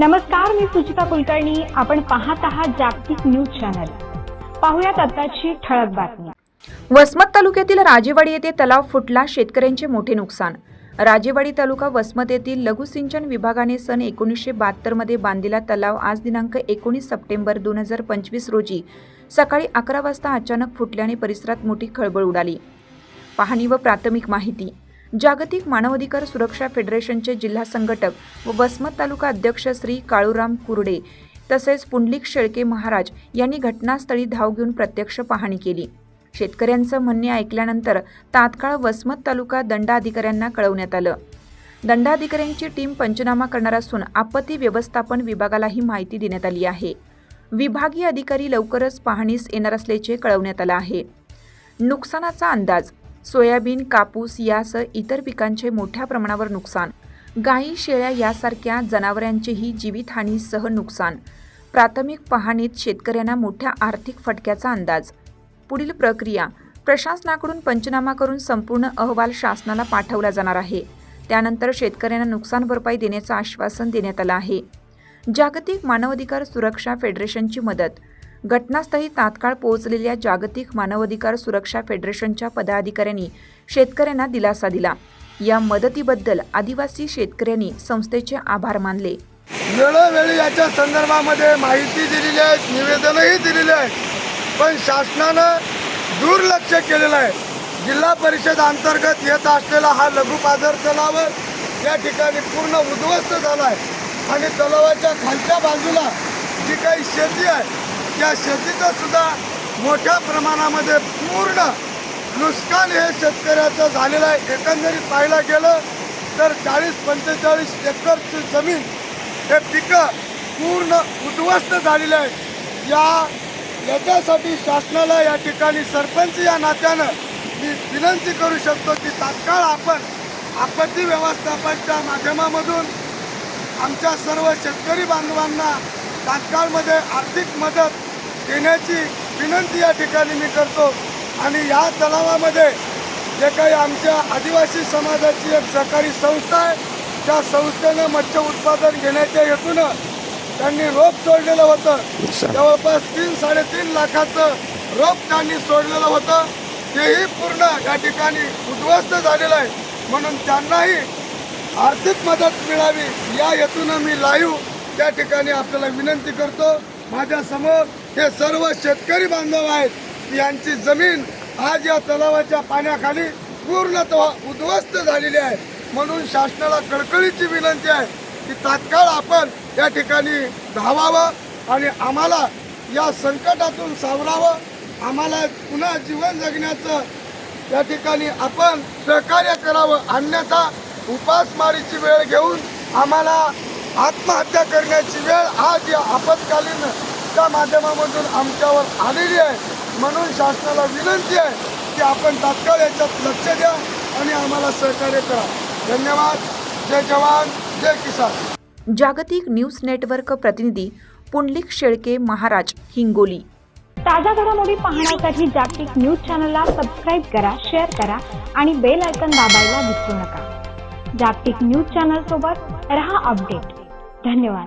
नमस्कार मी सुचिता कुलकर्णी. आपण पाहत आहात जागतिक न्यूज चॅनल. पाहुयात आताची ठळक बातमी. वसमत तालुक्यातील राजेवाडी येथे तलाव फुटला शेतकऱ्यांचे मोठे नुकसान. राजेवाडी तालुका वसमत येथील लघुसिंचन विभागाने सन एकोणीसशे बहात्तरमध्ये बांधलेला तलाव आज दिनांक एकोणीस सप्टेंबर दोन हजार पंचवीस रोजी सकाळी अकरा वाजता अचानक फुटल्याने परिसरात मोठी खळबळ उडाली. पाहणी व प्राथमिक माहिती. जागतिक मानवाधिकार सुरक्षा फेडरेशनचे जिल्हा संघटक व वसमत तालुका अध्यक्ष श्री काळूराम कुर्डे तसेच पुंडलिक शेळके महाराज यांनी घटनास्थळी धाव घेऊन प्रत्यक्ष पाहणी केली. शेतकऱ्यांचं म्हणणे ऐकल्यानंतर तात्काळ वसमत तालुका दंडाधिकाऱ्यांना कळवण्यात आलं. दंडाधिकाऱ्यांची टीम पंचनामा करणार असून आपत्ती व्यवस्थापन विभागालाही माहिती देण्यात आली आहे. विभागीय अधिकारी लवकरच पाहणीस येणार असल्याचे कळवण्यात आलं आहे. नुकसानाचा अंदाज सोयाबीन कापूस यासह इतर पिकांचे मोठ्या प्रमाणावर नुकसान. गायी शेळ्या यासारख्या जनावरांचेही जीवितहानीसह नुकसान. प्राथमिक पाहणीत शेतकऱ्यांना मोठ्या आर्थिक फटक्याचा अंदाज. पुढील प्रक्रिया प्रशासनाकडून पंचनामा करून संपूर्ण अहवाल शासनाला पाठवला जाणार आहे. त्यानंतर शेतकऱ्यांना नुकसान भरपाई देण्याचं आश्वासन देण्यात आलं आहे. जागतिक मानवाधिकार सुरक्षा फेडरेशनची मदत घटनास्थळी तात्काळ पोहोचलेल्या जागतिक मानवाधिकार सुरक्षा फेडरेशनच्या पदाधिकाऱ्यांनी शेतकऱ्यांना दिलासा दिला. या मदतीबद्दल आदिवासी शेतकऱ्यांनी संस्थेचे आभार मानले. वेळोवेळी याच्या संदर्भामध्ये माहिती दिलेली आहे निवेदनही दिलेले आहे. पण शासनानं दुर्लक्ष केलेलं आहे. जिल्हा परिषद अंतर्गत येत असलेला हा लघु पाझर तलाव या ठिकाणी पूर्ण उद्ध्वस्त झाला आहे. आणि तलावाच्या खालच्या बाजूला जी काही शेती आहे त्या शेतीचं सुद्धा मोठ्या प्रमाणामध्ये पूर्ण नुकसान हे शेतकऱ्याचं झालेलं आहे. एकंदरीत पाहायला गेलं तर चाळीस पंचेचाळीस एकरची जमीन हे पिकं पूर्ण उद्ध्वस्त झालेलं आहे या याच्यासाठी शासनाला या ठिकाणी सरपंच या नात्यानं मी विनंती करू शकतो की तात्काळ आपण आपत्ती व्यवस्थापनच्या माध्यमामधून आमच्या सर्व शेतकरी बांधवांना तात्काळमध्ये आर्थिक मदत देण्याची विनंती या ठिकाणी मी करतो. आणि या तलावामध्ये जे काही आमच्या आदिवासी समाजाची एक सहकारी संस्था आहे त्या संस्थेनं मत्स्य उत्पादन घेण्याच्या हेतूनं त्यांनी रोप सोडलेलं होतं. जवळपास तीन साडेतीन लाखाचं रोप त्यांनी सोडलेलं होतं. तेही पूर्ण या ठिकाणी उद्ध्वस्त झालेलं आहे. म्हणून त्यांनाही आर्थिक मदत मिळावी या हेतूनं मी लाईव्ह त्या ठिकाणी आपल्याला विनंती करतो माझ्यासमोर हे सर्व शेतकरी बांधव आहेत. यांची जमीन आज या तलावाच्या पाण्याखाली पूर्णतः उद्ध्वस्त झालेली आहे. म्हणून शासनाला कळकळीची विनंती आहे की तात्काळ आपण या ठिकाणी धावावं आणि आम्हाला या संकटातून सावरावं. आम्हाला पुन्हा जीवन जगण्याचं या ठिकाणी आपण सहकार्य करावं. अन्यथा उपासमारीची वेळ घेऊन आम्हाला आत्महत्या करण्याची वेळ आज या आपत्कालीन च्या माध्यमामधून आमच्यावर आलेली आहे. म्हणून शासनाला विनंती आहे की आपण तात्काळ याच्यात लक्ष द्या आणि आम्हाला सहकार्य करा. धन्यवाद. जय जवान. जय किसान. जागतिक न्यूज नेटवर्क प्रतिनिधी पुंडलिक शेळके महाराज हिंगोली. ताज्या घडामोडी पाहण्यासाठी जागतिक न्यूज चॅनलला सबस्क्राईब करा शेअर करा आणि बेल आयकॉन दाबायला विसरू नका. जागतिक न्यूज चॅनल सोबत रहा अपडेट. धन्यवाद